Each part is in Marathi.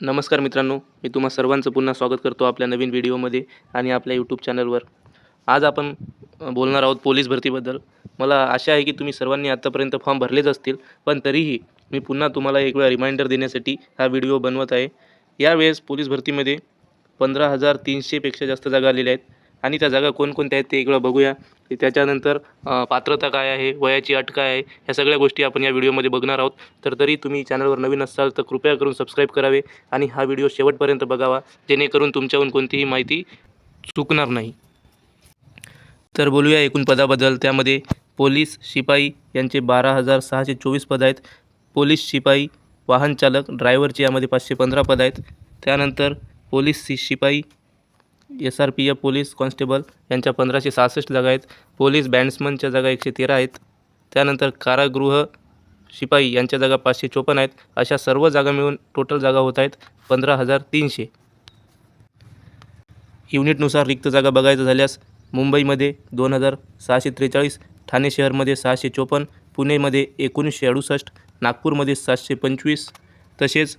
नमस्कार मित्रांनो मी तुम्हा सर्वांचं पुन्हा स्वागत करतो आपल्या नवीन व्हिडिओमध्ये आणि आपल्या यूट्यूब चॅनलवर आज आपण बोलणार आहोत पोलीस भरतीबद्दल. मला आशा आहे की तुम्ही सर्वांनी आत्तापर्यंत फॉर्म भरलेच असतील पण तरीही मी पुन्हा तुम्हाला एक वेळा रिमाइंडर देण्यासाठी हा व्हिडिओ बनवत आहे. यावेळेस पोलीस भरतीमध्ये पंधरा हजार तीनशेपेक्षा जास्त जागा आलेल्या आहेत. आणि त्या जागा कोणकोणत्या आहेत ते इकडं बघूया. त्याच्यानंतर पात्रता काय आहे वयाची अट काय आहे ह्या सगळ्या गोष्टी आपण या व्हिडिओमध्ये बघणार आहोत. तर तरी तुम्ही चॅनलवर नवीन असाल तर कृपया करून सबस्क्राईब करावे आणि हा व्हिडिओ शेवटपर्यंत बघावा जेणेकरून तुमच्याहून कोणतीही माहिती चुकणार नाही. तर बोलूया एकूण पदाबद्दल. त्यामध्ये पोलीस शिपाई यांचे बारा हजार सहाशे चोवीस पद आहेत. पोलीस शिपाई वाहन चालक ड्रायव्हरचे यामध्ये पाचशे पंधरा पद आहेत. त्यानंतर पोलीस शि शिपाई S R P F police constable यांच्या पंधराशे सहासष्ट जागा आहेत. पोलीस बँड्समनच्या जागा एकशे तेरा आहेत. त्यानंतर कारागृह शिपाई यांच्या जागा पाचशे चोपन्न आहेत. अशा सर्व जागा मिळून टोटल जागा होत आहेत पंधरा हजार तीनशे. युनिटनुसार रिक्त जागा बघायचं झाल्यास मुंबईमध्ये दोन हजार सहाशे त्रेचाळीस ठाणे शहरमध्ये सहाशे चोपन्न पुणेमध्ये एकोणीसशे अडुसष्ट नागपूरमध्ये सातशे पंचवीस तसेच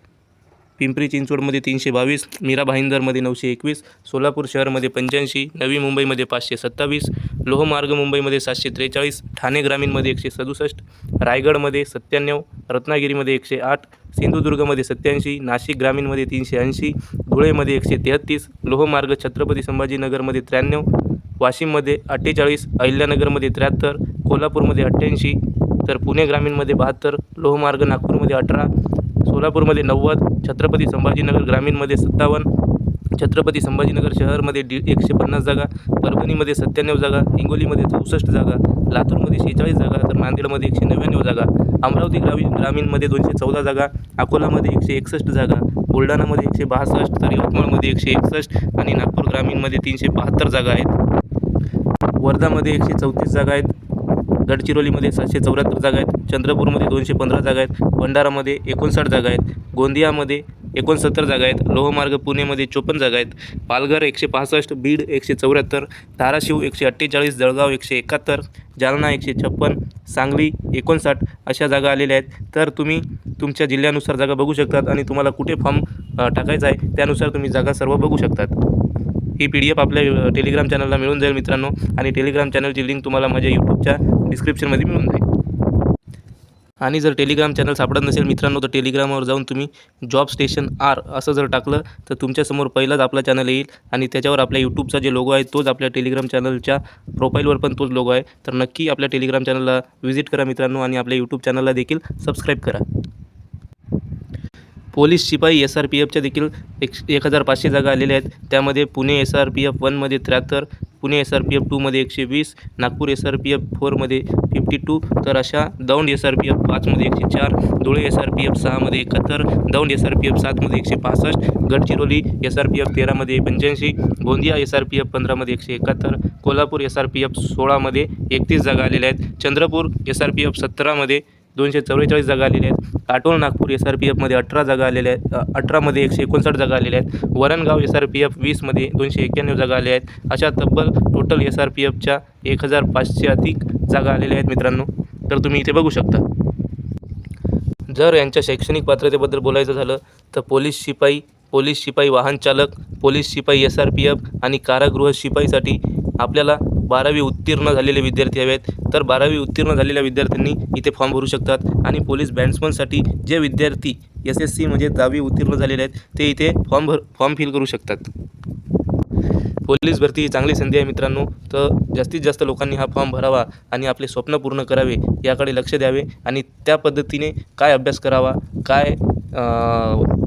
पिंपरी चिंचवडमध्ये तीनशे बावीस मीरा भाईंदरमध्ये नऊशे एकवीस सोलापूर शहरमध्ये पंच्याऐंशी नवी मुंबईमध्ये पाचशे सत्तावीस लोहमार्ग मुंबईमध्ये सातशे त्रेचाळीस ठाणे ग्रामीणमध्ये एकशे सदुसष्ट रायगडमध्ये सत्त्याण्णव रत्नागिरीमध्ये एकशे आठ सिंधुदुर्गमध्ये सत्याऐंशी नाशिक ग्रामीणमध्ये तीनशे ऐंशी धुळेमध्ये एकशे तेहत्तीस लोहमार्ग छत्रपती संभाजीनगरमध्ये त्र्याण्णव वाशिममध्ये अठ्ठेचाळीस अहिल्यानगरमध्ये त्र्याहत्तर कोल्हापूरमध्ये अठ्ठ्याऐंशी तर पुणे ग्रामीणमध्ये बहात्तर लोहमार्ग नागपूरमध्ये अठरा सोलापूरमध्ये नव्वद छत्रपती संभाजीनगर ग्रामीणमध्ये सत्तावन्न छत्रपती संभाजीनगर शहरमध्ये डी एकशे पन्नास जागा परभणीमध्ये सत्त्याण्णव जागा हिंगोलीमध्ये चौसष्ट जागा लातूरमध्ये शेहेचाळीस जागा तर नांदेडमध्ये एकशे नव्याण्णव जागा अमरावती ग्रामीण ग्रामीणमध्ये दोनशे चौदा जागा अकोलामध्ये एकशे एकसष्ट जागा बुलढाणामध्ये एकशे बासष्ट तर यवतमाळमध्ये एकशे एकसष्ट आणि नागपूर ग्रामीणमध्ये तीनशे बहात्तर जागा आहेत. वर्धामध्ये एकशे चौतीस जागा आहेत. गडचिरोलीमध्ये सातशे चौऱ्याहत्तर जागा आहेत. चंद्रपूरमध्ये दोनशे पंधरा जागा आहेत. भंडारामध्ये एकोणसाठ जागा आहेत. गोंदियामध्ये एकोणसत्तर जागा आहेत. लोहमार्ग पुणेमध्ये चोपन्न जागा आहेत. पालघर एकशे पासष्ट बीड एकशे चौऱ्याहत्तर धाराशिव एकशे अठ्ठेचाळीस जळगाव एकशे एकाहत्तर जालना एकशे छप्पन सांगली एकोणसाठ अशा जागा आलेल्या आहेत. तर तुम्ही तुमच्या जिल्ह्यानुसार जागा बघू शकतात आणि तुम्हाला कुठे फॉर्म टाकायचा आहे त्यानुसार तुम्ही जागा सर्व बघू शकतात. ही पी डी एफ आपल्या टेलिग्राम चॅनलला मिळून जाईल मित्रांनो. आणि टेलिग्राम चॅनलची लिंक तुम्हाला माझ्या यूट्यूबच्या डिस्क्रिप्शनमध्ये मिळून जाईल. आणि जर टेलिग्राम चॅनल सापडत नसेल मित्रांनो तर टेलिग्रामवर जाऊन तुम्ही जॉब स्टेशन आर असं जर टाकलं तर तुमच्यासमोर पहिलाच आपला चॅनल येईल. आणि त्याच्यावर आपल्या यूट्यूबचा जे लोगो आहे तोच आपल्या टेलिग्राम चॅनलच्या प्रोफाईलवर पण तोच लोगो आहे. तर नक्की आपल्या टेलिग्राम चॅनलला व्हिजिट करा मित्रांनो आणि आपल्या यूट्यूब चॅनलला देखील सबस्क्राईब करा. पोलीस शिपाई एस आर पी एफच्या देखील एक एक हजार पाचशे जागा आलेल्या आहेत. त्यामध्ये Pune S R P F वनमध्ये त्र्याहत्तर Pune S R P F टूमध्ये एकशे वीस Nagpur S R P F फोरमध्ये फिफ्टी टू तर अशा Daund S R P F पाचमध्ये एकशे चार Dhule S R P F सहामध्ये एकाहत्तर Daund S R P F सातमध्ये एकशे पासष्ट Gadchiroli S R P F तेरामध्ये पंच्याऐंशी Gondia S R P F पंधरामध्ये एकशे एकाहत्तर Kolhapur S R P F सोळामध्ये एकतीस जागा आलेल्या आहेत. Chandrapur S R P F सतरामध्ये दोनशे चव्वेचाळीस जागा आलेल्या आहेत. Katol Nagpur S R P एफमध्ये अठरा जागा आलेल्या आहेत. अठरामध्ये एकशे एकोणसाठ जागा आलेल्या आहेत. Varangaon S R P F वीसमध्ये दोनशे एक्क्याण्णव जागा आल्या आहेत. अशा तब्बल टोटल एस आर पी एफच्या एक हजार पाचशे अधिक जागा आलेल्या आहेत मित्रांनो. तर तुम्ही इथे बघू शकता. जर यांच्या शैक्षणिक पात्रतेबद्दल बोलायचं झालं तर पोलीस शिपाई पोलीस शिपाई वाहन चालक पोलीस शिपाई एस आर पी एफ आणि कारागृह शिपाईसाठी आपल्याला बारावी उत्तीर्ण झालेले विद्यार्थी हवे आहेत तर बारावी उत्तीर्ण झालेल्या विद्यार्थ्यांनी इथे फॉर्म भरू शकतात. आणि पोलीस बँड्समनसाठी जे विद्यार्थी एस एस सी म्हणजे दहावी उत्तीर्ण झालेले आहेत ते इथे फॉर्म भर फॉर्म फिल करू शकतात. पोलीस भरती ही चांगली संधी आहे मित्रांनो. तर जास्तीत जास्त लोकांनी हा फॉर्म भरावा आणि आपले स्वप्न पूर्ण करावे याकडे लक्ष द्यावे आणि त्या पद्धतीने काय अभ्यास करावा काय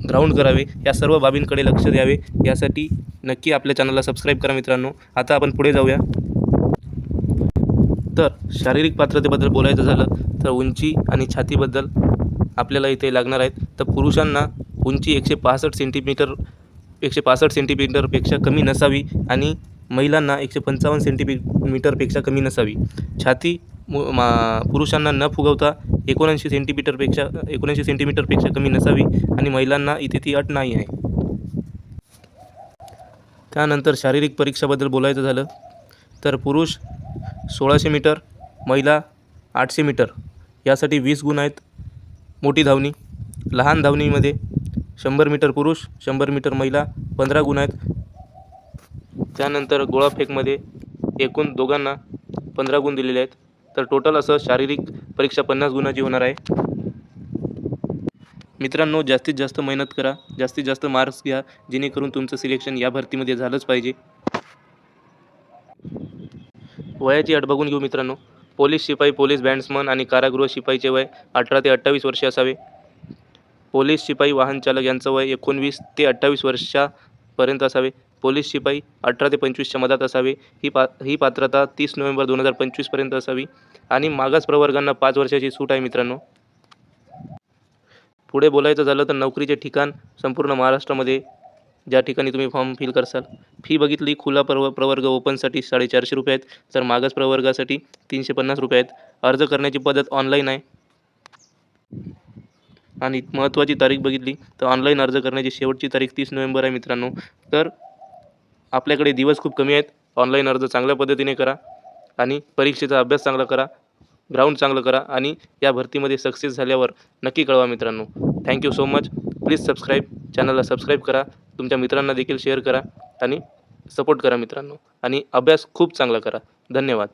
ग्राउंड करावे या सर्व बाबींकडे लक्ष द्यावे. यासाठी नक्की आपल्या चॅनलला सबस्क्राईब करा मित्रांनो. आता आपण पुढे जाऊया. तर शारीरिक पात्रतेबद्दल बोलायचं झालं तर उंची आणि छातीबद्दल आपल्याला इथे लागणार आहेत. तर पुरुषांना उंची एकशे पासष्ट सेंटीमीटर एकशे पासष्ट सेंटीमीटरपेक्षा कमी नसावी आणि महिलांना एकशे पंचावन्न सेंटीमी मीटरपेक्षा कमी नसावी. छाती मु मा पुरुषांना न फुगवता एकोणऐंशी सेंटीमीटरपेक्षा एकोणऐंशी सेंटीमीटरपेक्षा कमी नसावी आणि महिलांना इथे ती अट नाही आहे. त्यानंतर शारीरिक परीक्षाबद्दल बोलायचं झालं तर पुरुष सोळाशे मीटर महिला आठशे मीटर. यासाठी वीस गुण आहेत. मोठी धावणी लहान धावणीमध्ये शंभर मीटर पुरुष शंभर मीटर महिला पंधरा गुण आहेत. त्यानंतर गोळाफेकमध्ये एकूण दोघांना पंधरा गुण दिलेले आहेत. तर टोटल असं शारीरिक परीक्षा पन्नास गुणाची होणार आहे. मित्रांनो जास्तीत जास्त मेहनत करा. जास्तीत जास्त मार्क्स घ्या. जेणेकरून तुमचं सिलेक्शन या भरतीमध्ये झालंच पाहिजे. वयाची अट बघून घेऊ मित्रांनो. पोलीस शिपाई पोलीस बँड्समन आणि कारागृह शिपाईचे वय अठरा ते अठ्ठावीस वर्षे असावे. पोलीस शिपाई वाहन चालक यांचं वय एकोणवीस ते अठ्ठावीस वर्षापर्यंत असावे. पोलीस शिपाई अठरा ते पंचवीसच्या मधात असावे. ही पा ही पात्रता तीस नोव्हेंबर दोन हजार पंचवीसपर्यंत असावी. आणि मागास प्रवर्गांना पाच वर्षाची सूट आहे मित्रांनो. पुढे बोलायचं झालं तर नोकरीचे ठिकाण संपूर्ण महाराष्ट्रामध्ये ज्या ठिकाणी तुम्ही फॉर्म फिल करसाल. फी बघितली खुला प्रव प्रवर्ग ओपनसाठी साडेचारशे रुपये आहेत. तर मागास प्रवर्गासाठी तीनशे पन्नास रुपये आहेत. अर्ज करण्याची पद्धत ऑनलाईन आहे. आणि महत्त्वाची तारीख बघितली तर ऑनलाईन अर्ज करण्याची शेवटची तारीख तीस नोव्हेंबर आहे मित्रांनो. तर आपल्याकडे दिवस खूप कमी आहेत. ऑनलाईन अर्ज चांगल्या पद्धतीने करा आणि परीक्षेचा अभ्यास चांगला करा ग्राउंड चांगलं करा आणि या भरतीमध्ये सक्सेस झाल्यावर नक्की कळवा मित्रांनो. Thank you so much please subscribe चॅनलला सबस्क्राईब करा. तुमच्या मित्रांना देखील शेअर करा आणि सपोर्ट करा मित्रांनो. आणि अभ्यास खूप चांगला करा. धन्यवाद.